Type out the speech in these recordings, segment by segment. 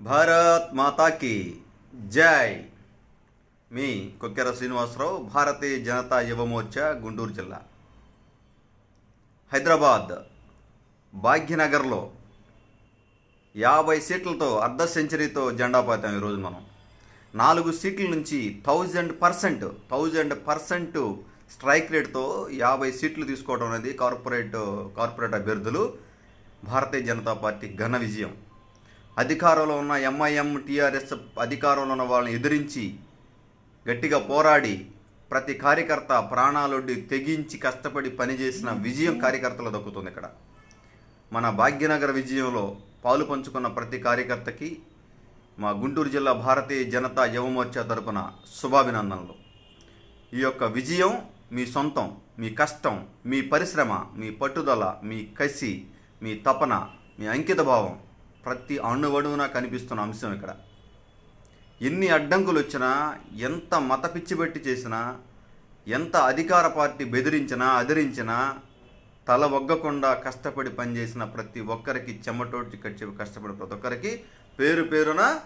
భారత్ మాతాకి జై. మీ కొక్కెర శ్రీనివాసరావు భారతీయ జనతా యువమోర్చా గుంటూరు జిల్లా. హైదరాబాద్ భాగ్యనగర్లో యాభై సీట్లతో అర్ధ సెంచరీతో జెండా పాతాం ఈరోజు మనం. నాలుగు సీట్ల నుంచి thousand percent thousand percent strike రేట్తో యాభై సీట్లు తీసుకోవడం అనేది కార్పొరేట్ కార్పొరేట్ అభ్యర్థులు భారతీయ జనతా పార్టీ ఘన విజయం. అధికారంలో ఉన్న ఎంఐఎం టీఆర్ఎస్ అధికారంలో ఉన్న వాళ్ళని ఎదిరించి గట్టిగా పోరాడి ప్రతి కార్యకర్త ప్రాణాలొడ్డి తెగించి కష్టపడి పనిచేసిన విజయం కార్యకర్తలు దక్కుతుంది ఇక్కడ. మన భాగ్యనగర విజయంలో పాలు పంచుకున్న ప్రతి కార్యకర్తకి మా గుంటూరు జిల్లా భారతీయ జనతా యువమోర్చా తరపున శుభాభినందనలు. ఈ యొక్క విజయం మీ సొంతం మీ కష్టం మీ పరిశ్రమ మీ పట్టుదల మీ కసి మీ తపన మీ అంకిత భావం ప్రతి అణువణువున కనిపిస్తున్న అంశం ఇక్కడ. ఎన్ని అడ్డంకులు వచ్చినా ఎంత మత పిచ్చిబెట్టి చేసినా ఎంత అధికార పార్టీ బెదిరించినా అదిరించినా తల ఒగ్గకుండా కష్టపడి పనిచేసిన ప్రతి ఒక్కరికి చెమటోడ్చి కట్టి కష్టపడి ప్రతి ఒక్కరికి పేరు పేరున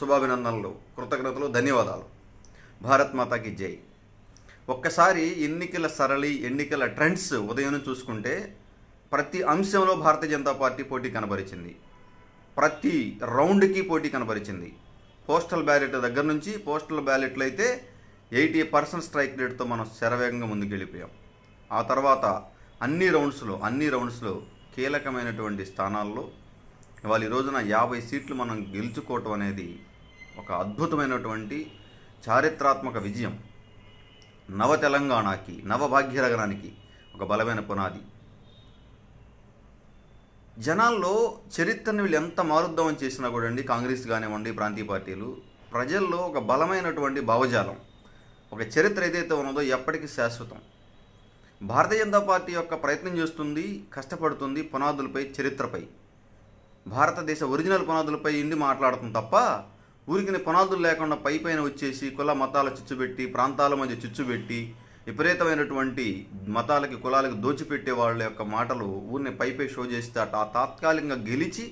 శుభాభినందనలు కృతజ్ఞతలు ధన్యవాదాలు. భారత్ మాతాకి జై. ఒక్కసారి ఎన్నికల సరళి ఎన్నికల ట్రెండ్స్ ఉదయం చూసుకుంటే ప్రతి అంశంలో భారతీయ జనతా పార్టీ పోటీ కనబరిచింది. ప్రతి రౌండ్కి పోటీ కనబరిచింది. పోస్టల్ బ్యాలెట్ దగ్గర నుంచి పోస్టల్ బ్యాలెట్లు అయితే ఎయిటీ పర్సెంట్ స్ట్రైక్ రేట్తో మనం శరవేగంగా ముందుకెళ్ళిపోయాం. ఆ తర్వాత అన్ని రౌండ్స్లో అన్ని రౌండ్స్లో కీలకమైనటువంటి స్థానాల్లో ఇవాళ ఈ రోజున యాభై సీట్లు మనం గెలుచుకోవటం అనేది ఒక అద్భుతమైనటువంటి చారిత్రాత్మక విజయం. నవ తెలంగాణకి నవ భాగ్యనగరానికి ఒక బలమైన పునాది. జనాల్లో చరిత్రను వీళ్ళు ఎంత మారుద్దామని చేసినా కూడా అండి కాంగ్రెస్ కానివ్వండి ప్రాంతీయ పార్టీలు ప్రజల్లో ఒక బలమైనటువంటి భావజాలం ఒక చరిత్ర ఏదైతే ఉన్నదో ఎప్పటికీ శాశ్వతం. భారతీయ జనతా పార్టీ యొక్క ప్రయత్నం చేస్తుంది కష్టపడుతుంది పునాదులపై చరిత్రపై. భారతదేశ ఒరిజినల్ పునాదులపై ఇండి మాట్లాడుతుంది తప్ప ఊరికి పునాదులు లేకుండా పై పైన వచ్చేసి కుల మతాల చిచ్చుబెట్టి ప్రాంతాల మధ్య చిచ్చుబెట్టి విపరీతమైనటువంటి మతాలకి కులాలకి దోచిపెట్టే వాళ్ళ యొక్క మాటలు ఊరిని పైపై షో చేస్తే అట. ఆ తాత్కాలికంగా గెలిచి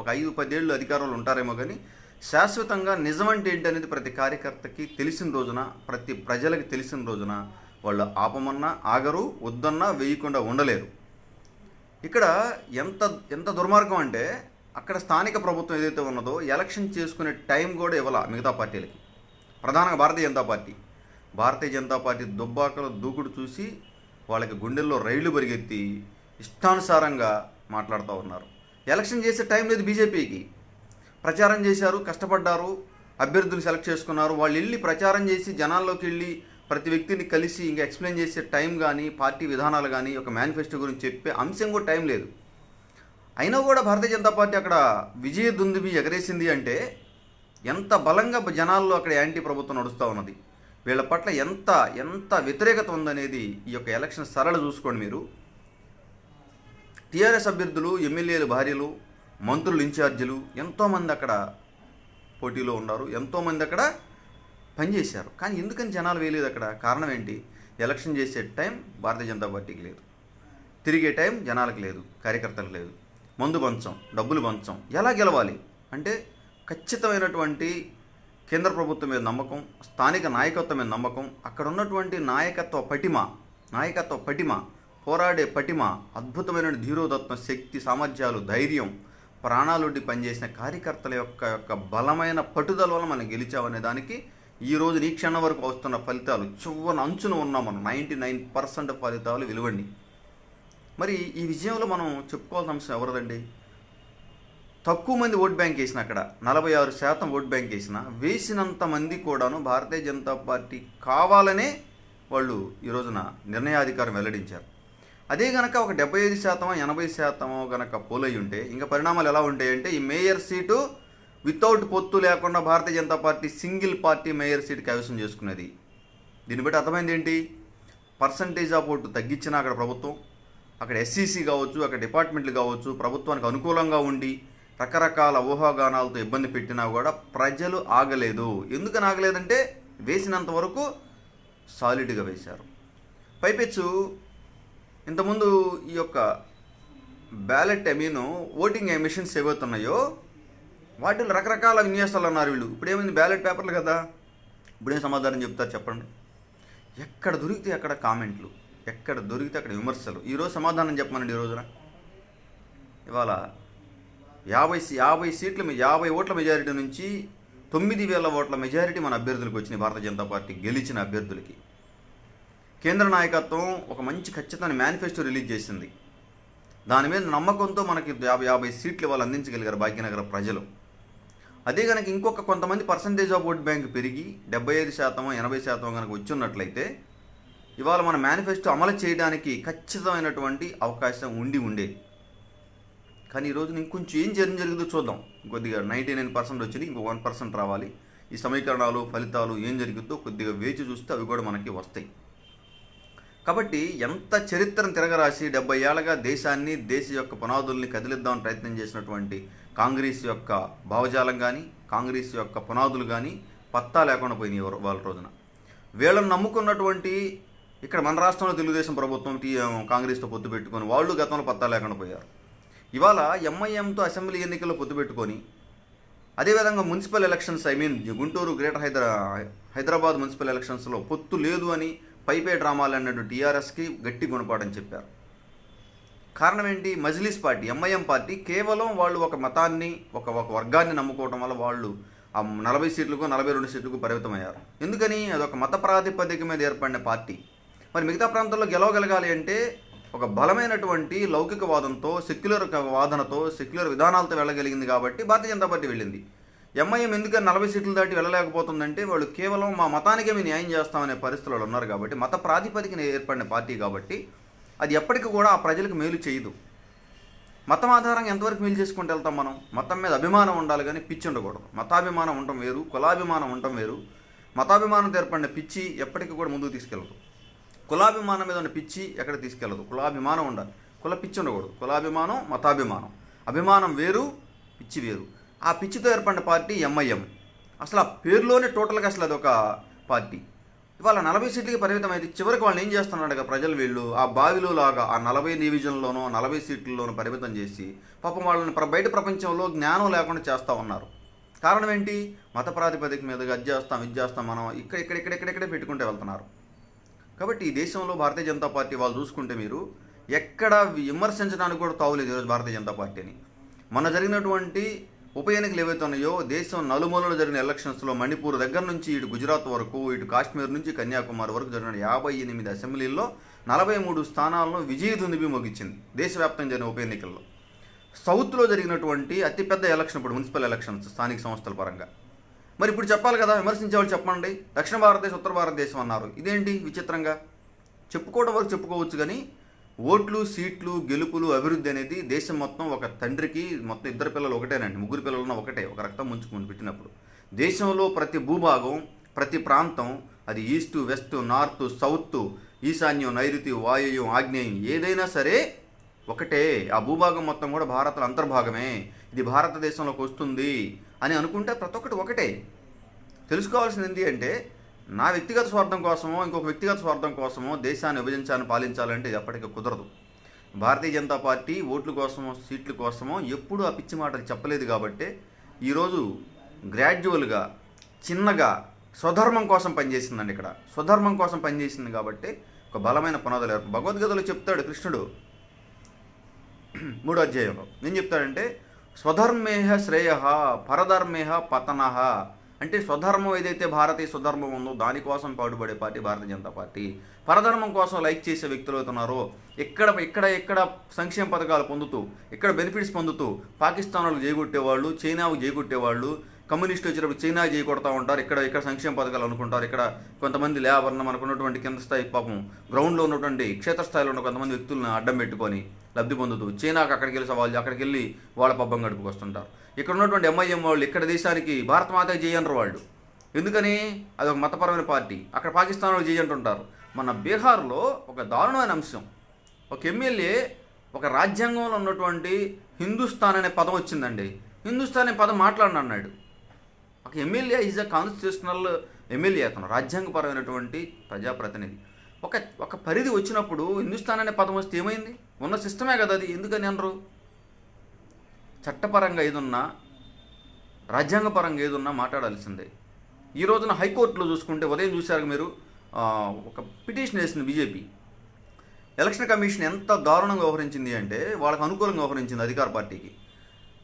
ఒక ఐదు పదేళ్ళు అధికారంలో ఉంటారేమో కానీ శాశ్వతంగా నిజమంటే ఏంటనేది ప్రతి కార్యకర్తకి తెలిసిన రోజున ప్రతి ప్రజలకి తెలిసిన రోజున వాళ్ళు ఆపమన్నా ఆగరు వద్దన్నా వేయకుండా ఉండలేరు. ఇక్కడ ఎంత ఎంత దుర్మార్గం అంటే అక్కడ స్థానిక ప్రభుత్వం ఏదైతే ఉన్నదో ఎలక్షన్ చేసుకునే టైం కూడా ఇవ్వాల మిగతా పార్టీలకి. ప్రధానంగా భారతీయ జనతా పార్టీ. భారతీయ జనతా పార్టీ దుబ్బాకలు దూకుడు చూసి వాళ్ళకి గుండెల్లో రైళ్ళు పరిగెత్తి ఇష్టానుసారంగా మాట్లాడుతూ ఉన్నారు. ఎలక్షన్ చేసే టైం లేదు బీజేపీకి. ప్రచారం చేశారు కష్టపడ్డారు అభ్యర్థులు సెలెక్ట్ చేసుకున్నారు. వాళ్ళు వెళ్ళి ప్రచారం చేసి జనాల్లోకి వెళ్ళి ప్రతి వ్యక్తిని కలిసి ఇంకా ఎక్స్ప్లెయిన్ చేసే టైం కానీ పార్టీ విధానాలు కానీ ఒక మేనిఫెస్టో గురించి చెప్పే అంశం కూడా టైం లేదు. అయినా కూడా భారతీయ జనతా పార్టీ అక్కడ విజయ దుందుబి ఎగరేసింది అంటే ఎంత బలంగా జనాల్లో అక్కడ యాంటీ ప్రభుత్వం నడుస్తూ ఉన్నది. వీళ్ళ పట్ల ఎంత ఎంత వ్యతిరేకత ఉందనేది ఈ యొక్క ఎలక్షన్ సరళ చూసుకోండి మీరు. టీఆర్ఎస్ అభ్యర్థులు ఎమ్మెల్యేలు భార్యలు మంత్రులు ఇన్ఛార్జీలు ఎంతోమంది అక్కడ పోటీలో ఉన్నారు ఎంతోమంది అక్కడ పనిచేశారు. కానీ ఎందుకని జనాలు వేయలేదు అక్కడ? కారణం ఏంటి? ఎలక్షన్ చేసే టైం భారతీయ జనతా పార్టీకి లేదు. తిరిగే టైం జనాలకు లేదు కార్యకర్తలకు లేదు. మందు పంచం డబ్బులు పంచం ఎలా గెలవాలి? అంటే ఖచ్చితమైనటువంటి కేంద్ర ప్రభుత్వం మీద నమ్మకం స్థానిక నాయకత్వం మీద నమ్మకం అక్కడ ఉన్నటువంటి నాయకత్వ పటిమ నాయకత్వ పటిమ పోరాడే పటిమ అద్భుతమైన ధీరోదత్వం శక్తి సామర్థ్యాలు ధైర్యం ప్రాణాలొడ్డి పనిచేసిన కార్యకర్తల యొక్క యొక్క బలమైన పట్టుదల వల్ల మనం గెలిచామనే దానికి ఈ రోజు ఈ క్షణం వరకు వస్తున్న ఫలితాలు చివరి అంచున ఉన్నాం మనం. నైంటీ నైన్ పర్సెంట్ ఫలితాలు విలువండి మరి ఈ విజయంలో మనం చెప్పుకోవాల్సిన అంశం ఎవరిదండి? తక్కువ మంది ఓట్ బ్యాంక్ వేసిన అక్కడ నలభై ఆరు శాతం ఓట్ బ్యాంక్ వేసిన వేసినంత మంది కూడాను భారతీయ జనతా పార్టీ కావాలనే వాళ్ళు ఈ రోజున నిర్ణయాధికారం వెల్లడించారు. అదే గనక ఒక డెబ్బై ఐదు శాతమో ఎనభై శాతమో గనక పోలయ్యి ఉంటే ఇంకా పరిణామాలు ఎలా ఉంటాయంటే ఈ మేయర్ సీటు వితౌట్ పొత్తు లేకుండా Bharatiya Janata party single party mayor seat కైవసం చేసుకునేది దీన్ని బట్టి అర్థమైంది ఏంటి? పర్సంటేజ్ ఆఫ్ ఓటు తగ్గించినా అక్కడ ప్రభుత్వం అక్కడ ఎస్సీసీ కావచ్చు అక్కడ డిపార్ట్మెంట్లు కావచ్చు ప్రభుత్వానికి అనుకూలంగా ఉండి రకరకాల ఊహాగానాలతో ఇబ్బంది పెట్టినా కూడా ప్రజలు ఆగలేదు. ఎందుకని ఆగలేదంటే వేసినంత వరకు సాలిడ్గా వేశారు. పైపెచ్చు ఇంతకుముందు ఈ యొక్క ballot I mean voting machines ఏవైతున్నాయో వాటిలో రకరకాల విన్యాసాలు అన్నారు వీళ్ళు. ఇప్పుడు ఏమైంది? బ్యాలెట్ పేపర్లు కదా. ఇప్పుడేం సమాధానం చెప్తారు చెప్పండి. ఎక్కడ దొరికితే అక్కడ కామెంట్లు ఎక్కడ దొరికితే అక్కడ విమర్శలు. ఈరోజు సమాధానం చెప్పమనండి ఈ రోజున. ఇవాళ యాభై యాభై సీట్ల యాభై ఓట్ల మెజారిటీ నుంచి తొమ్మిది వేల ఓట్ల మెజారిటీ మన అభ్యర్థులకు వచ్చినాయి భారతీయ జనతా పార్టీ గెలిచిన అభ్యర్థులకి. కేంద్ర నాయకత్వం ఒక మంచి ఖచ్చితమైన మేనిఫెస్టో రిలీజ్ చేసింది. దాని మీద నమ్మకంతో మనకి యాభై యాభై సీట్లు వాళ్ళు అందించగలిగారు భాగ్యనగర ప్రజలు. అదే కనుక ఇంకొక కొంతమంది పర్సంటేజ్ ఆఫ్ ఓట్ బ్యాంక్ పెరిగి డెబ్బై ఐదు శాతం ఎనభై శాతం కనుక వచ్చున్నట్లయితే ఇవాళ మన మేనిఫెస్టో అమలు చేయడానికి ఖచ్చితమైనటువంటి అవకాశం ఉండి ఉండేది. కానీ ఈ రోజున ఇంకొంచెం ఏం జరిగి జరిగిందో చూద్దాం. కొద్దిగా నైంటీ నైన్ పర్సెంట్ వచ్చింది ఇంకో వన్ పర్సెంట్ రావాలి. ఈ సమీకరణాలు ఫలితాలు ఏం జరిగిద్దో కొద్దిగా వేచి చూస్తే అవి కూడా మనకి వస్తాయి. కాబట్టి ఎంత చరిత్రను తిరగరాసి డెబ్బై ఏళ్ళగా దేశాన్ని దేశ యొక్క పునాదుల్ని కదిలిద్దామని ప్రయత్నం చేసినటువంటి కాంగ్రెస్ యొక్క భావజాలం కానీ కాంగ్రెస్ యొక్క పునాదులు కానీ పత్తా లేకుండా పోయినాయి వాళ్ళ రోజున. వీళ్ళని నమ్ముకున్నటువంటి ఇక్కడ మన రాష్ట్రంలో తెలుగుదేశం ప్రభుత్వం టీ కాంగ్రెస్తో పొత్తు పెట్టుకొని వాళ్ళు గతంలో పత్తా లేకుండా పోయారు. ఇవాళ ఎంఐఎంతో అసెంబ్లీ ఎన్నికల్లో పొత్తుపెట్టుకొని అదేవిధంగా municipal elections I mean Guntur greater Hydraa Hyderabad municipal ఎలక్షన్స్లో పొత్తు లేదు అని పైపే డ్రామాలు అన్నట్టు టీఆర్ఎస్కి గట్టి గుణపాఠం చెప్పారు. కారణం ఏంటి? మజ్లిస్ పార్టీ ఎంఐఎం పార్టీ కేవలం వాళ్ళు ఒక మతాన్ని ఒక ఒక వర్గాన్ని నమ్ముకోవడం వల్ల వాళ్ళు ఆ నలభై సీట్లకు నలభై రెండు సీట్లకు పరిమితమయ్యారు. ఎందుకని? అదొక మత ప్రాతిపదిక మీద ఏర్పడిన పార్టీ. మరి మిగతా ప్రాంతాల్లో గెలవగలగాలి అంటే ఒక బలమైనటువంటి లౌకికవాదంతో సెక్యులర్ వాదనతో సెక్యులర్ విధానాలతో వెళ్ళగలిగింది కాబట్టి భారతీయ జనతా పార్టీ వెళ్ళింది. ఎంఐఎం ఎందుకని నలభై సీట్లు దాటి వెళ్ళలేకపోతుందంటే వాళ్ళు కేవలం మా మతానికే మేము న్యాయం చేస్తామనే పరిస్థితులు ఉన్నారు కాబట్టి మత ప్రాతిపదికన ఏర్పడిన పార్టీ కాబట్టి అది ఎప్పటికీ కూడా ఆ ప్రజలకు మేలు చేయదు. మతం ఆధారంగా ఎంతవరకు మేలు చేసుకుంటూ వెళ్తాం మనం? మతం మీద అభిమానం ఉండాలి కానీ పిచ్చి ఉండకూడదు. మతాభిమానం ఉండటం వేరు కులాభిమానం ఉండటం వేరు. మతాభిమానం ఏర్పడిన పిచ్చి ఎప్పటికీ కూడా ముందుకు తీసుకెళ్ళదు. కులాభిమానం మీద ఉన్న పిచ్చి ఎక్కడ తీసుకెళ్ళదు. కులాభిమానం ఉండాలి. కుల పిచ్చి ఉండకూడదు. కులాభిమానం మతాభిమానం. అభిమానం వేరు పిచ్చి వేరు. ఆ పిచ్చితో ఏర్పడిన పార్టీ ఎంఐఎం అసలు ఆ పేరులోనే టోటల్గా అసలు అదొక పార్టీ. ఇవాళ నలభై సీట్లకి పరిమితం అయితే చివరికి వాళ్ళు ఏం చేస్తున్నాడు ప్రజలు వీళ్ళు? ఆ బావిలో లాగా ఆ నలభై డివిజన్లోనో నలభై సీట్లలోనూ పరిమితం చేసి పాపం వాళ్ళని బయట ప్రపంచంలో జ్ఞానం లేకుండా చేస్తూ ఉన్నారు. కారణం ఏంటి? మత ప్రాతిపదిక మీదగా అది చేస్తాం ఇది చేస్తాం మనం ఇక్కడ ఇక్కడ ఇక్కడ ఇక్కడెక్కడే పెట్టుకుంటూ వెళ్తున్నారు. కాబట్టి ఈ దేశంలో భారతీయ జనతా పార్టీ వాళ్ళు చూసుకుంటే మీరు ఎక్కడ విమర్శించడానికి కూడా తావులేదు ఈరోజు భారతీయ జనతా పార్టీని. మొన్న జరిగినటువంటి ఉప ఎన్నికలు ఏవైతే ఉన్నాయో దేశం నలుమూలలో జరిగిన ఎలక్షన్స్లో మణిపూర్ దగ్గర నుంచి ఇటు గుజరాత్ వరకు ఇటు కాశ్మీర్ నుంచి కన్యాకుమారి వరకు జరిగిన యాభై ఎనిమిది అసెంబ్లీల్లో నలభై మూడు స్థానాలను విజయ ముగించింది దేశవ్యాప్తంగా జరిగిన ఉప ఎన్నికల్లో. సౌత్లో జరిగినటువంటి అతిపెద్ద ఎలక్షన్ ఇప్పుడు మున్సిపల్ ఎలక్షన్స్ స్థానిక సంస్థల పరంగా. మరి ఇప్పుడు చెప్పాలి కదా విమర్శించేవాళ్ళు చెప్పండి. దక్షిణ భారతదేశం ఉత్తర భారతదేశం అన్నారు. ఇదేంటి విచిత్రంగా? చెప్పుకోవడం వరకు చెప్పుకోవచ్చు కానీ ఓట్లు సీట్లు గెలుపులు అభివృద్ధి అనేది దేశం మొత్తం ఒక తండ్రికి మొత్తం ఇద్దరు పిల్లలు ఒకటేనండి. ముగ్గురు పిల్లలను ఒకటే ఒక రక్తం ముంచుకుని పెట్టినప్పుడు. దేశంలో ప్రతి భూభాగం ప్రతి ప్రాంతం అది ఈస్ట్ వెస్ట్ నార్త్ సౌత్ ఈశాన్యం నైరుతి వాయువ్యం ఆగ్నేయం ఏదైనా సరే ఒకటే. ఆ భూభాగం మొత్తం కూడా భారత అంతర్భాగమే. ఇది భారతదేశంలోకి వస్తుంది. అని అనుకుంటే ప్రతి ఒక్కటి ఒకటే. తెలుసుకోవాల్సింది ఏంటి అంటే నా వ్యక్తిగత స్వార్థం కోసమో ఇంకొక వ్యక్తిగత స్వార్థం కోసమో దేశాన్ని విభజించాలని పాలించాలంటే ఎప్పటికీ కుదరదు. భారతీయ జనతా పార్టీ ఓట్ల కోసమో సీట్ల కోసమో ఎప్పుడూ ఆ పిచ్చి మాటలు చెప్పలేదు కాబట్టి ఈరోజు గ్రాడ్యువల్గా చిన్నగా స్వధర్మం కోసం పనిచేసిందండి ఇక్కడ. స్వధర్మం కోసం పనిచేసింది కాబట్టి ఒక బలమైన పునాదులు ఏర్పడు భగవద్గీతలో చెప్తాడు కృష్ణుడు. మూడో అధ్యాయంలో ఏం చెప్తాడంటే స్వధర్మేహ శ్రేయ పరధర్మేహ పతన. అంటే స్వధర్మం ఏదైతే భారతీయ స్వధర్మం ఉందో దానికోసం పాటుపడే పార్టీ భారతీయ జనతా పార్టీ. పరధర్మం కోసం లైక్ చేసే వ్యక్తులు అవుతున్నారో ఎక్కడ ఎక్కడ ఎక్కడ సంక్షేమ పథకాలు పొందుతూ ఎక్కడ బెనిఫిట్స్ పొందుతూ పాకిస్తాన్ వాళ్ళకి జయగొట్టేవాళ్ళు చైనాకు జయగొట్టేవాళ్ళు కమ్యూనిస్టులు వచ్చినప్పుడు చైనా చేయకొడతా ఉంటారు. ఇక్కడ ఇక్కడ సంక్షేమ పథకాలు అనుకుంటారు. ఇక్కడ కొంతమంది లేబర్న మనకు ఉన్నటువంటి కింద స్థాయి పాపం గ్రౌండ్లో ఉన్నటువంటి క్షేత్రస్థాయిలో ఉన్న కొంతమంది వ్యక్తులను అడ్డం పెట్టుకొని లబ్ధి పొందుతూ చైనాకు అక్కడికి వెళ్ళి సవాళ్ళు అక్కడికి వెళ్ళి వాళ్ళ పబ్బం గడుపుకొస్తుంటారు ఇక్కడ ఉన్నటువంటి ఎంఐఎం వాళ్ళు ఇక్కడ దేశానికి భారత మాత చేయనరు వాళ్ళు. ఎందుకని? అది ఒక మతపరమైన పార్టీ. అక్కడ పాకిస్తాన్ వాళ్ళు చేయంటుంటారు మన బీహార్లో ఒక దారుణమైన అంశం. ఒక ఎమ్మెల్యే ఒక రాజ్యాంగంలో ఉన్నటువంటి హిందుస్థాన్ అనే పదం వచ్చిందండి. హిందుస్థాన్ అనే పదం మాట్లాడినన్నాడు MLA is a constitutional MLA అతను రాజ్యాంగపరమైనటువంటి ప్రజాప్రతినిధి. ఒక ఒక పరిధి వచ్చినప్పుడు హిందుస్థాన్ అనే పదం వస్తే ఏమైంది? ఉన్న సిస్టమే కదా అది ఎందుకని అనరు? చట్టపరంగా ఏదున్నా రాజ్యాంగపరంగా ఏదున్నా మాట్లాడాల్సిందే. ఈ రోజున హైకోర్టులో చూసుకుంటే ఉదయం చూశారు మీరు ఒక పిటిషన్ వేసింది బీజేపీ. ఎలక్షన్ కమిషన్ ఎంత దారుణంగా వ్యవహరించింది అంటే వాళ్ళకు అనుకూలంగా వ్యవహరించింది అధికార పార్టీకి.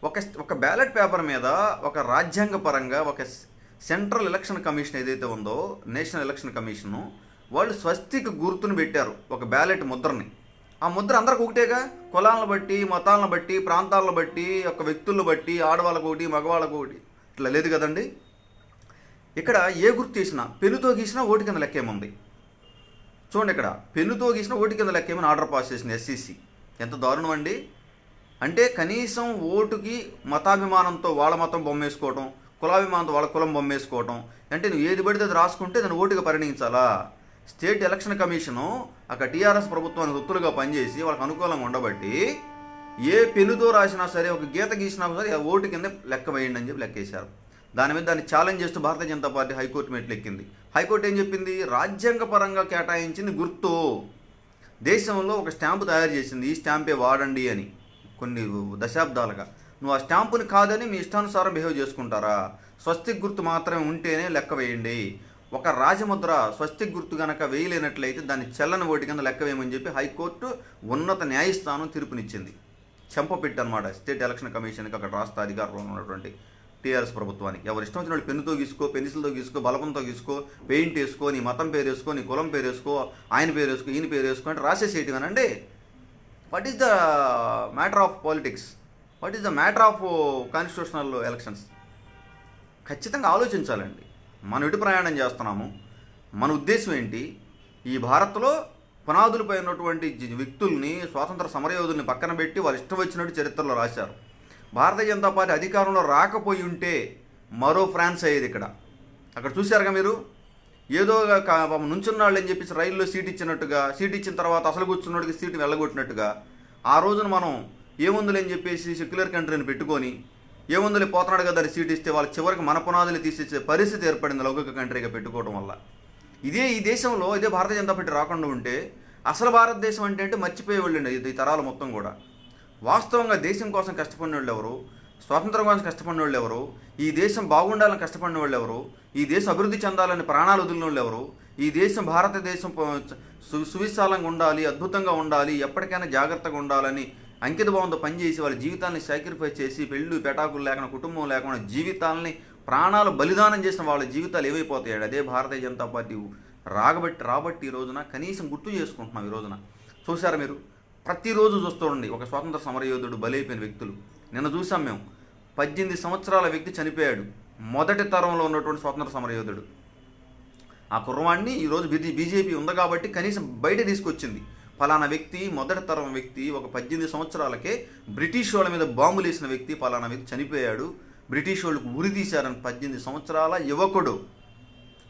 ఒక ఒక బ్యాలెట్ పేపర్ మీద ఒక రాజ్యాంగ పరంగా ఒక సెంట్రల్ ఎలక్షన్ కమిషన్ ఏదైతే ఉందో నేషనల్ ఎలక్షన్ కమిషను వాళ్ళు స్వస్తికి గుర్తును పెట్టారు ఒక బ్యాలెట్ ముద్రని. ఆ ముద్ర అందరికి ఒకటేగా? కులాలను బట్టి మతాలను బట్టి ప్రాంతాలను బట్టి ఒక వ్యక్తులను బట్టి ఆడవాళ్ళకు ఒకటి మగవాళ్ళకు ఒకటి. ఇట్లా లేదు కదండి? ఇక్కడ ఏ గుర్తు తీసినా పెనుతో గీసినా ఓటు కింద లెక్కేముంది చూడండి ఇక్కడ పెన్నుతో గీసిన ఓటు కింద లెక్కేమని ఆర్డర్ పాస్ చేసింది ఎస్సీసీ ఎంత దారుణం అండి? అంటే కనీసం ఓటుకి మతాభిమానంతో వాళ్ళ మతం బొమ్మేసుకోవటం కులాభిమానంతో వాళ్ళ కులం బొమ్మేసుకోవటం అంటే నువ్వు ఏది పడితే అది రాసుకుంటే దాన్ని ఓటుగా పరిగణించాలా? స్టేట్ ఎలక్షన్ కమిషను అక్కడ టీఆర్ఎస్ ప్రభుత్వానికి ఒత్తులుగా పనిచేసి వాళ్ళకి అనుకూలంగా ఉండబట్టి ఏ పెనుతో రాసినా సరే ఒక గీత గీసినా సరే ఓటు కింద లెక్క వేయండి అని చెప్పి లెక్కేశారు. దాని మీద దాన్ని ఛాలెంజ్ చేస్తూ భారతీయ జనతా పార్టీ హైకోర్టు మెట్లు ఎక్కింది హైకోర్టు ఏం చెప్పింది? రాజ్యాంగపరంగా కేటాయించింది గుర్తు. దేశంలో ఒక స్టాంపు తయారు చేసింది. ఈ స్టాంపే వాడండి అని. కొన్ని దశాబ్దాలుగా. నువ్వు ఆ స్టాంపుని కాదని మీ ఇష్టానుసారం బిహేవ్ చేసుకుంటారా? స్వస్తిక్ గుర్తు మాత్రమే ఉంటేనే లెక్క వేయండి. ఒక రాజముద్ర స్వస్తిక్ గుర్తు గనక వేయలేనట్లయితే దాన్ని చెల్లని ఓటు కింద లెక్క వేయమని చెప్పి హైకోర్టు ఉన్నత న్యాయస్థానం తీర్పునిచ్చింది. చెంపపెట్టు అనమాట స్టేట్ ఎలక్షన్ కమిషన్కి అక్కడ రాష్ట్ర అధికారంలో ఉన్నటువంటి టీఆర్ఎస్ ప్రభుత్వానికి ఎవరు ఇష్టం వచ్చిన వాళ్ళు పెన్నుతో గీసుకో పెన్సిల్తో గీసుకో బలపంతో గీసుకో పెయింట్ వేసుకో నీ మతం పేరు వేసుకో నీ కులం పేరు వేసుకో ఆయన పేరు వేసుకో ఈయన పేరు వేసుకో అంటే రాసేసేయటమేనండి what is the matter of politics what is the matter of constitutional elections ఖచ్చితంగా ఆలోచించాలండి. మనం ఇటు ప్రయాణం చేస్తున్నాము. మన ఉద్దేశం ఏంటి? ఈ భారత్లో పునాదులపై ఉన్నటువంటి వ్యక్తుల్ని స్వాతంత్ర సమరయోధుల్ని పక్కన పెట్టి వాళ్ళు ఇష్టం వచ్చినట్టు చరిత్రలో రాశారు. భారతీయ జనతా పార్టీ అధికారంలో రాకపోయి ఉంటే మరో ఫ్రాన్స్ అయ్యేది ఇక్కడ. అక్కడ చూశారుగా మీరు? ఏదో క- పాపం నుంచున్నాళ్ళు అని చెప్పేసి రైల్లో సీట్ ఇచ్చినట్టుగా సీట్ ఇచ్చిన తర్వాత అసలు కూర్చున్నోడికి సీట్ వెళ్ళగొట్టినట్టుగా ఆ రోజున మనం ఏముందులే అని చెప్పేసి సెక్యులర్ కంట్రీని పెట్టుకొని ఏముందులే పోతున్నాడు కదా సీట్ ఇస్తే వాళ్ళ చివరికి మన పునాదులు తీసేసే పరిస్థితి ఏర్పడింది లౌకిక కంట్రీగా పెట్టుకోవడం వల్ల. ఇదే ఈ దేశంలో ఇదే భారతీయ జనతా పార్టీ రాకుండా ఉంటే అసలు భారతదేశం అంటే అంటే మర్చిపోయేవాళ్ళండి ఇది ఈ తరాలు మొత్తం కూడా. వాస్తవంగా దేశం కోసం కష్టపడిన వాళ్ళు ఎవరు? స్వాతంత్రం కోసం కష్టపడిన వాళ్ళు ఎవరు? ఈ దేశం బాగుండాలని కష్టపడిన వాళ్ళు ఎవరు? ఈ దేశం అభివృద్ధి చెందాలని ప్రాణాలు వదిలిన వాళ్ళు ఎవరు? ఈ దేశం భారతదేశం సు- సువిశాలంగా ఉండాలి అద్భుతంగా ఉండాలి ఎప్పటికైనా జాగ్రత్తగా ఉండాలని అంకిత భావంతో పనిచేసి వాళ్ళ జీవితాన్ని సాక్రిఫైస్ చేసి పెళ్ళు పెటాకులు లేకుండా కుటుంబం లేకుండా జీవితాలని ప్రాణాలు బలిదానం చేసిన వాళ్ళ జీవితాలు ఏమైపోతాయి అదే భారతీయ జనతా పార్టీ రాగబట్టి రాబట్టి ఈ రోజున కనీసం గుర్తు చేసుకుంటున్నాం ఈ రోజున. చూసారా మీరు? ప్రతిరోజు చూస్తుండండి ఒక స్వాతంత్ర సమరయోధుడు బలైపోయిన వ్యక్తులు. నిన్న చూసాం మేము. పద్దెనిమిది సంవత్సరాల వ్యక్తి చనిపోయాడు. మొదటి తరంలో ఉన్నటువంటి స్వాతంత్ర సమరయోధుడు. ఆ కుర్రవాణ్ణి ఈరోజు బీజీ బీజేపీ ఉంది కాబట్టి కనీసం బయట తీసుకొచ్చింది. ఫలానా వ్యక్తి మొదటి తరం వ్యక్తి ఒక పద్దెనిమిది సంవత్సరాలకే బ్రిటిష్ వాళ్ళ మీద బాంబులు వేసిన వ్యక్తి ఫలానా వ్యక్తి చనిపోయాడు. బ్రిటిష్ వాళ్ళకు ఉరి తీశారని పద్దెనిమిది సంవత్సరాల యువకుడు.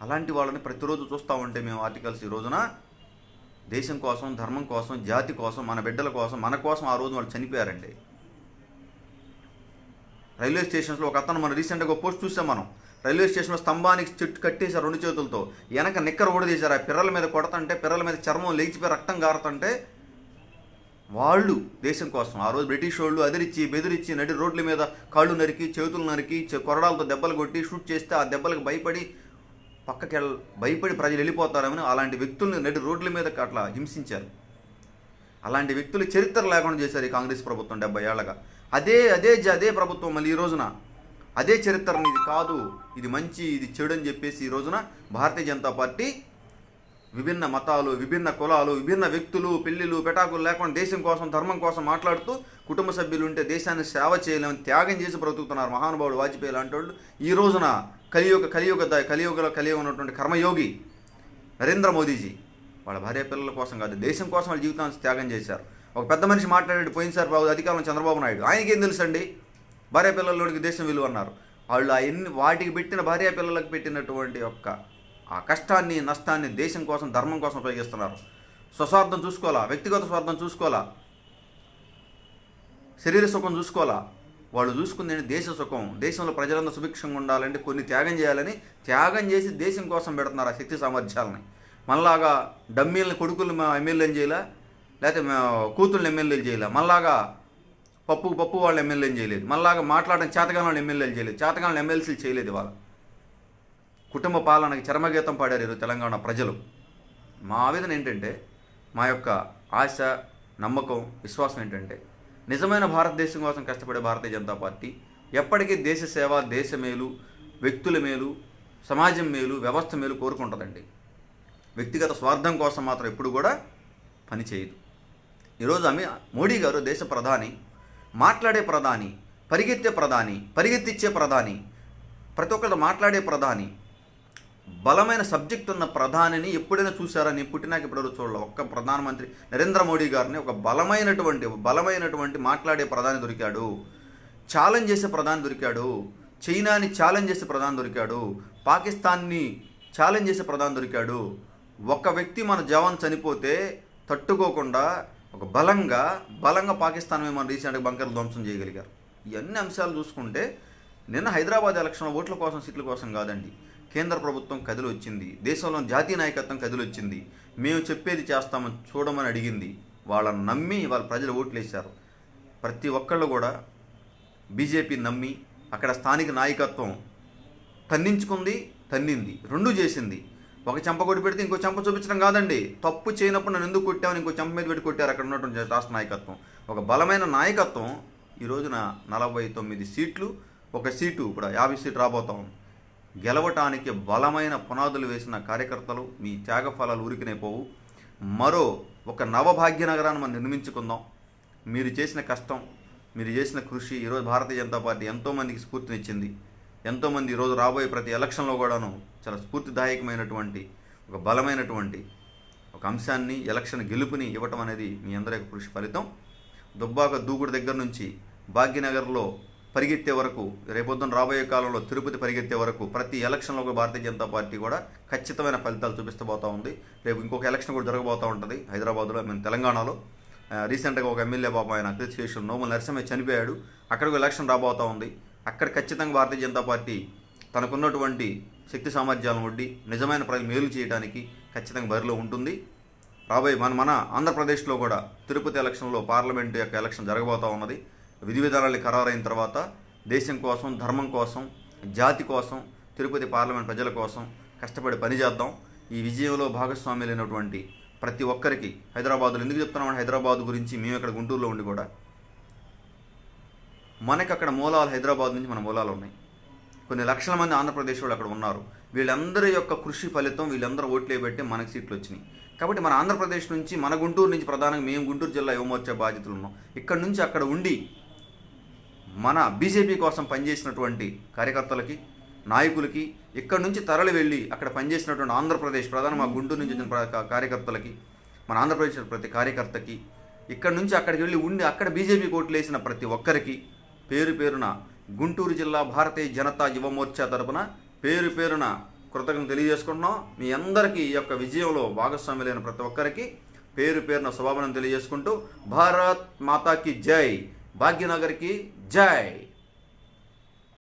అలాంటి వాళ్ళని ప్రతిరోజు చూస్తూ ఉంటే మేము ఆర్టికల్స్ ఈ రోజున దేశం కోసం ధర్మం కోసం జాతి కోసం మన బిడ్డల కోసం మన కోసం ఆ రోజు వాళ్ళు చనిపోయారండి. రైల్వే స్టేషన్స్లో ఒక అతను మనం రీసెంట్గా పోస్ట్ చూసాం మనం. రైల్వే స్టేషన్లో స్తంభానికి చెట్టు కట్టేశారు రెండు చేతులతో. వెనక నిక్కర ఊడదీశారు. ఆ పిర్రల మీద కొడతంటే పిర్రల మీద చర్మం లేచిపోయి రక్తం గారుతుంటే వాళ్ళు దేశం కోసం ఆ రోజు బ్రిటిష్ వాళ్ళు అదిరిచ్చి బెదిరించి నడి రోడ్ల మీద కాళ్ళు నరికి చేతులు నరికి చె- కొరడాలతో దెబ్బలు కొట్టి షూట్ చేస్తే ఆ దెబ్బలకు భయపడి పక్కకి భయపడి ప్రజలు వెళ్ళిపోతారని అలాంటి వ్యక్తుల్ని నడి రోడ్ల మీద అట్లా హింసించారు. అలాంటి వ్యక్తులు చరిత్ర లేకుండా చేశారు ఈ కాంగ్రెస్ ప్రభుత్వం డెబ్బై ఏళ్ళగా. అదే అదే జ- అదే ప్రభుత్వం మళ్ళీ ఈ రోజున. అదే చరిత్రని ఇది కాదు ఇది మంచి ఇది చెడు అని చెప్పేసి ఈ రోజున భారతీయ జనతా పార్టీ విభిన్న మతాలు విభిన్న కులాలు విభిన్న వ్యక్తులు పెళ్ళిలు పెటాకులు లేకుండా దేశం కోసం ధర్మం కోసం మాట్లాడుతూ కుటుంబ సభ్యులు ఉంటే దేశాన్ని సేవ చేయలేమని త్యాగం చేసి బ్రతుకుతున్నారు మహానుభావుడు వాజ్పేయి లాంటి వాళ్ళు. ఈ రోజున కలియుగ కలియుగ కలియుగలో కలియుగ ఉన్నటువంటి కర్మయోగి నరేంద్ర మోదీజీ వాళ్ళ భార్య పిల్లల కోసం కాదు దేశం కోసం వాళ్ళ జీవితాన్ని త్యాగం చేశారు. ఒక పెద్ద మనిషి మాట్లాడాడు పోయినసారి బాబు అధికారంలో చంద్రబాబు నాయుడు. ఆయనకేం తెలుసండి? భార్య పిల్లల్లోనికి దేశం విలువ అన్నారు వాళ్ళు ఆ ఎన్ని వాటికి పెట్టిన భార్య పిల్లలకు పెట్టినటువంటి యొక్క ఆ కష్టాన్ని నష్టాన్ని దేశం కోసం ధర్మం కోసం ఉపయోగిస్తున్నారు. స్వస్వార్థం చూసుకోవాలా? వ్యక్తిగత స్వార్థం చూసుకోవాలా? శరీర సుఖం చూసుకోవాలా? వాళ్ళు చూసుకుంది దేశ సుఖం. దేశంలో ప్రజలందరూ సుభిక్షంగా ఉండాలంటే కొన్ని త్యాగం చేయాలని త్యాగం చేసి దేశం కోసం పెడుతున్నారు ఆ శక్తి సామర్థ్యాలని. మనలాగా డమ్మీలని కొడుకులు ఎమ్మెల్యేలు చేయాలా? లేకపోతే మా కూతుర్ని ఎమ్మెల్యేలు చేయాలా మళ్ళాగా పప్పు పప్పు వాళ్ళు ఎమ్మెల్యేలు చేయలేదు. మళ్ళాగా మాట్లాడడం చేతగాని వాళ్ళు ఎమ్మెల్యేలు చేయలేదు. చేతగాని ఎమ్మెల్సీలు చేయలేదు ఇవాళ. కుటుంబ పాలనకి చరమగీతం పాడారు ఈరోజు తెలంగాణ ప్రజలు. మా ఆవేదన ఏంటంటే మా యొక్క ఆశ నమ్మకం విశ్వాసం ఏంటంటే నిజమైన భారతదేశం కోసం కష్టపడే భారతీయ జనతా పార్టీ ఎప్పటికీ దేశ సేవ దేశ మేలు వ్యక్తుల మేలు సమాజం మేలు వ్యవస్థ మేలు కోరుకుంటుందండి. వ్యక్తిగత స్వార్థం కోసం మాత్రం ఎప్పుడు కూడా పని చేయదు. ఈరోజు అమి మోడీ గారు దేశ ప్రధాని మాట్లాడే ప్రధాని పరిగెత్తే ప్రధాని పరిగెత్తిచ్చే ప్రధాని ప్రతి ఒక్కరు మాట్లాడే ప్రధాని బలమైన సబ్జెక్ట్ ఉన్న ప్రధానిని ఎప్పుడైనా చూశారని పుట్టినాక ఇప్పుడు చూడాలి. ఒక్క ప్రధానమంత్రి నరేంద్ర మోడీ గారిని ఒక బలమైనటువంటి బలమైనటువంటి మాట్లాడే ప్రధాని దొరికాడు. ఛాలెంజ్ చేసే ప్రధాని దొరికాడు. చైనాని ఛాలెంజ్ చేసే ప్రధాని దొరికాడు. పాకిస్తాన్ని ఛాలెంజ్ చేసే ప్రధాని దొరికాడు. ఒక వ్యక్తి మన జవాన్ చనిపోతే తట్టుకోకుండా ఒక బలంగా బలంగా పాకిస్తాన్ మీద రీసెంట్గా బంకర్ ధ్వంసం చేయగలిగారు. ఇవన్నీ అంశాలు చూసుకుంటే నిన్న హైదరాబాద్ ఎలక్షన్ ఓట్ల కోసం సీట్ల కోసం కాదండి. కేంద్ర ప్రభుత్వం కదిలి వచ్చింది. దేశంలో జాతీయ నాయకత్వం కదిలి వచ్చింది. మేము చెప్పేది చేస్తామని చూడమని అడిగింది. వాళ్ళని నమ్మి వాళ్ళ ప్రజలు ఓట్లు వేశారు ప్రతి ఒక్కళ్ళు కూడా బీజేపీ నమ్మి అక్కడ స్థానిక నాయకత్వం తన్నించుకుంది తన్నింది రెండు చేసింది. ఒక చెంప కొట్టి పెడితే ఇంకో చెంప చూపించడం కాదండి. తప్పు చేయనప్పుడు నన్ను ఎందుకు కొట్టామని ఇంకో చెంప మీద పెట్టి కొట్టారు అక్కడ ఉన్నటువంటి రాష్ట్ర నాయకత్వం. ఒక బలమైన నాయకత్వం ఈ రోజున నలభై తొమ్మిది సీట్లు ఒక సీటు ఇప్పుడు యాభై సీట్లు రాబోతాం గెలవటానికి బలమైన పునాదులు వేసిన కార్యకర్తలు మీ త్యాగ ఫలాలు ఊరికినే పోవు. మరో ఒక నవభాగ్య నగరాన్ని మనం నిర్మించుకుందాం. మీరు చేసిన కష్టం మీరు చేసిన కృషి ఈరోజు భారతీయ జనతా పార్టీ ఎంతోమందికి స్ఫూర్తినిచ్చింది. ఎంతోమంది ఈరోజు రాబోయే ప్రతి ఎలక్షన్లో కూడాను చాలా స్ఫూర్తిదాయకమైనటువంటి ఒక బలమైనటువంటి ఒక అంశాన్ని ఎలక్షన్ గెలుపుని ఇవ్వటం అనేది మీ అందరి యొక్క కృషి ఫలితం. దుబ్బాక దూకుడు దగ్గర నుంచి భాగ్యనగర్లో పరిగెత్తే వరకు రేపొద్దున రాబోయే కాలంలో తిరుపతి పరిగెత్తే వరకు ప్రతి ఎలక్షన్లో కూడా భారతీయ జనతా పార్టీ కూడా ఖచ్చితమైన ఫలితాలు చూపిస్తబోతూ ఉంది. రేపు ఇంకొక ఎలక్షన్ కూడా జరగబోతూ ఉంటుంది హైదరాబాద్లో మన తెలంగాణలో. రీసెంట్గా ఒక ఎమ్మెల్యే పాప ఆయన అక్రిస్టేషన్ నోముల నరసింహ చనిపోయాడు. అక్కడికి ఎలక్షన్ రాబోతా ఉంది. అక్కడ ఖచ్చితంగా భారతీయ జనతా పార్టీ తనకున్నటువంటి శక్తి సామర్థ్యాలను వడ్డి నిజమైన ప్రజలు మేలు చేయడానికి ఖచ్చితంగా బరిలో ఉంటుంది. రాబోయే మన మన ఆంధ్రప్రదేశ్లో కూడా తిరుపతి ఎలక్షన్లో పార్లమెంట్ యొక్క ఎలక్షన్ జరగబోతా ఉన్నది. విధి విధానాలు ఖరారైన తర్వాత దేశం కోసం ధర్మం కోసం జాతి కోసం తిరుపతి పార్లమెంట్ ప్రజల కోసం కష్టపడి పనిచేద్దాం ఈ విజయంలో భాగస్వామ్యులైనటువంటి ప్రతి ఒక్కరికి హైదరాబాద్లో ఎందుకు చెప్తున్నామంటే హైదరాబాద్ గురించి మేము ఇక్కడ గుంటూరులో ఉండి కూడా మనకి అక్కడ మూలాలు హైదరాబాద్ నుంచి మన మూలాలు ఉన్నాయి. కొన్ని లక్షల మంది ఆంధ్రప్రదేశ్ వాళ్ళు అక్కడ ఉన్నారు. వీళ్ళందరి యొక్క కృషి ఫలితం వీళ్ళందరూ ఓట్లే పెట్టి మనకు సీట్లు వచ్చినాయి. కాబట్టి మన ఆంధ్రప్రదేశ్ నుంచి మన గుంటూరు నుంచి ప్రధానంగా మేము గుంటూరు జిల్లా యువమోర్చా బాధ్యతలు ఉన్నాం. ఇక్కడ నుంచి అక్కడ ఉండి మన బీజేపీ కోసం పనిచేసినటువంటి కార్యకర్తలకి నాయకులకి ఇక్కడ నుంచి తరలి వెళ్ళి అక్కడ పనిచేసినటువంటి ఆంధ్రప్రదేశ్ ప్రధాన మా గుంటూరు నుంచి వచ్చిన ప్ర- కార్యకర్తలకి మన ఆంధ్రప్రదేశ్ ప్రతి కార్యకర్తకి ఇక్కడ నుంచి అక్కడికి వెళ్ళి ఉండి అక్కడ బీజేపీ కోట్లు వేసిన ప్రతి ఒక్కరికి పేరు పేరున గుంటూరు జిల్లా భారతీయ జనతా యువమోర్చా తరపున పేరు పేరున కృతజ్ఞత తెలియజేసుకుంటున్నాం. మీ అందరికీ ఈ యొక్క విజయంలో భాగస్వామ్యులైన ప్రతి ఒక్కరికి పేరు పేరున శుభాభనం తెలియజేసుకుంటూ భారత్ మాతాకి జై భాగ్యనగర్కి జై.